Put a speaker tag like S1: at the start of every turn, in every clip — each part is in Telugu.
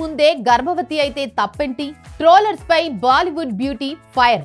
S1: ముందే గర్భవతి అయితే తప్పేంటి? ట్రోలర్స్ పై బాలీవుడ్ బ్యూటీ ఫైర్.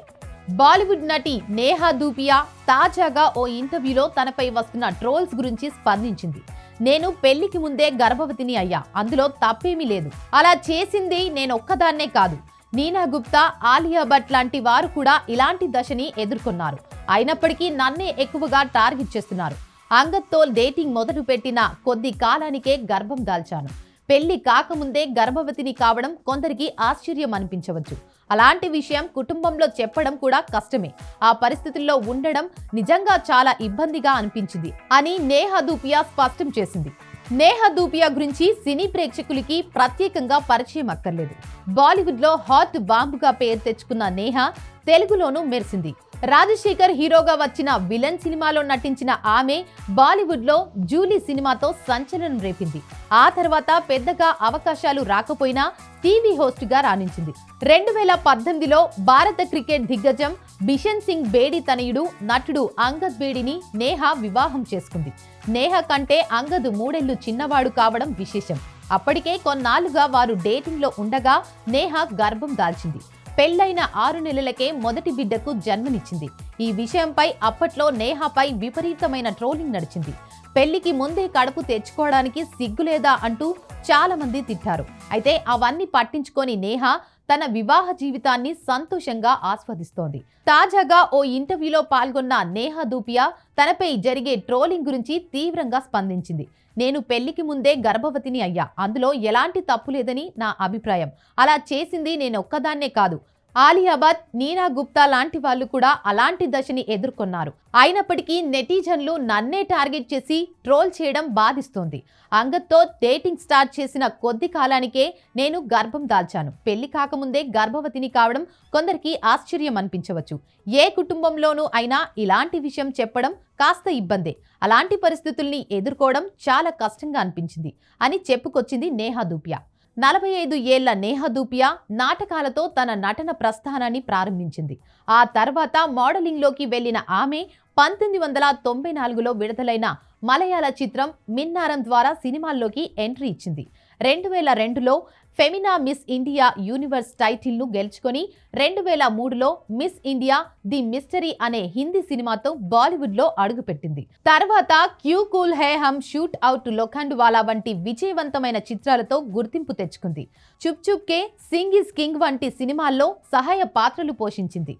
S1: బాలీవుడ్ నటి నేహా దూపియా తాజాగా ఓ ఇంటర్వ్యూలో తనపై వస్తున్న ట్రోల్స్ గురించి స్పందించింది. నేను పెళ్ళికి ముందే గర్భవతిని అయ్యా అందులో తప్పేమీ లేదు. అలా చేసింది నేను ఒక్కదాన్నే కాదు. నీనా గుప్తా ఆలియా భట్ లాంటి వారు కూడా ఇలాంటి దశని ఎదుర్కొన్నారు. అయినప్పటికీ నన్నే ఎక్కువగా టార్గెట్ చేస్తున్నారు. అంగత్తో డేటింగ్ మొదలు పెట్టిన కొద్ది కాలానికే గర్భం దాల్చాను పెళ్ళి కాకముందే గర్భవతిని కావడం కొందరికి ఆశ్చర్యం అనిపించవచ్చు అలాంటి విషయం కుటుంబంలో చెప్పడం కూడా కష్టమే. ఆ పరిస్థితుల్లో ఉండడం నిజంగా చాలా ఇబ్బందిగా అనిపించింది అని నేహ దూపియా స్పష్టం చేసింది. నేహా దూపియా గురించి సినీ ప్రేక్షకులకి ప్రత్యేకంగా పరిచయం అక్కర్లేదు. బాలీవుడ్లో హాట్ బాంబుగా పేరు తెచ్చుకున్న నేహా తెలుగులోనూ మెరిసింది. రాజశేఖర్ హీరోగా వచ్చిన విలన్ సినిమాలో నటించిన ఆమె బాలీవుడ్లో జూలీ సినిమాతో సంచలనం రేపింది. ఆ తర్వాత పెద్దగా అవకాశాలు రాకపోయినా టీవీ హోస్ట్గా రాణించింది. రెండు వేల పద్దెనిమిదిలో భారత క్రికెట్ దిగ్గజం బిషన్ సింగ్ బేడి తనయుడు నటుడు అంగద్ బేడిని నేహా వివాహం చేసుకుంది. నేహ కంటే అంగద్ మూడేళ్ళు చిన్నవాడు కావడం విశేషం. అప్పటికే కొన్నాళ్ళుగా వారు డేటింగ్లో ఉండగా నేహ గర్భం దాల్చింది. పెళ్ళైన ఆరు నెలలకే మొదటి బిడ్డకు జన్మనిచ్చింది. ఈ విషయంపై అప్పట్లో నేహాపై విపరీతమైన ట్రోలింగ్ నడిచింది. పెళ్ళికి ముందే కడుపు తెచ్చుకోవడానికి సిగ్గులేదా అంటూ చాలా మంది తిట్టారు. అయితే అవన్నీ పట్టించుకొని నేహా తన వివాహ జీవితాన్ని సంతోషంగా ఆస్వాదిస్తోంది. తాజాగా ఓ ఇంటర్వ్యూలో పాల్గొన్న నేహ దూపియా తనపై జరిగే ట్రోలింగ్ గురించి తీవ్రంగా స్పందించింది. నేను పెళ్ళికి ముందే గర్భవతిని అయ్యా. అందులో ఎలాంటి తప్పు లేదని నా అభిప్రాయం. అలా చేసింది నేను ఒక్కదాన్నే కాదు. ఆలియాబాద్ నీనా గుప్తా లాంటి వాళ్ళు కూడా అలాంటి దశని ఎదుర్కొన్నారు. అయినప్పటికీ నెటిజన్లు నన్నే టార్గెట్ చేసి ట్రోల్ చేయడం బాధిస్తోంది. అంగత్తో డేటింగ్ స్టార్ట్ చేసిన కొద్ది కాలానికే నేను గర్భం దాల్చాను. పెళ్ళి కాకముందే గర్భవతిని కావడం కొందరికి ఆశ్చర్యం అనిపించవచ్చు. ఏ కుటుంబంలోనూ అయినా ఇలాంటి విషయం చెప్పడం కాస్త ఇబ్బందే. అలాంటి పరిస్థితుల్ని ఎదుర్కోవడం చాలా కష్టంగా అనిపించింది అని చెప్పుకొచ్చింది నేహా దూపియా. నలభై ఐదు ఏళ్ళ నేహ దూపియా నాటకాలతో తన నటన ప్రస్థానాన్ని ప్రారంభించింది. ఆ తర్వాత మోడలింగ్లోకి వెళ్ళిన ఆమె పంతొమ్మిది వందల తొంభై నాలుగులో విడుదలైన మలయాళ చిత్రం మిన్నారం ద్వారా సినిమాల్లోకి ఎంట్రీ ఇచ్చింది. రెండు వేల రెండులో ఫెమినా మిస్ ఇండియా యూనివర్స్ టైటిల్ను గెలుచుకొని రెండు వేల మూడులో మిస్ ఇండియా ది మిస్టరీ అనే హిందీ సినిమాతో బాలీవుడ్లో అడుగుపెట్టింది. తర్వాత Kyaa Kool Hain Hum shoot out Lokhandwala వంటి విజయవంతమైన చిత్రాలతో గుర్తింపు తెచ్చుకుంది. చుప్ చుప్ కే సింగ్ ఇస్ కింగ్ వంటి సినిమాల్లో సహాయ పాత్రలు పోషించింది.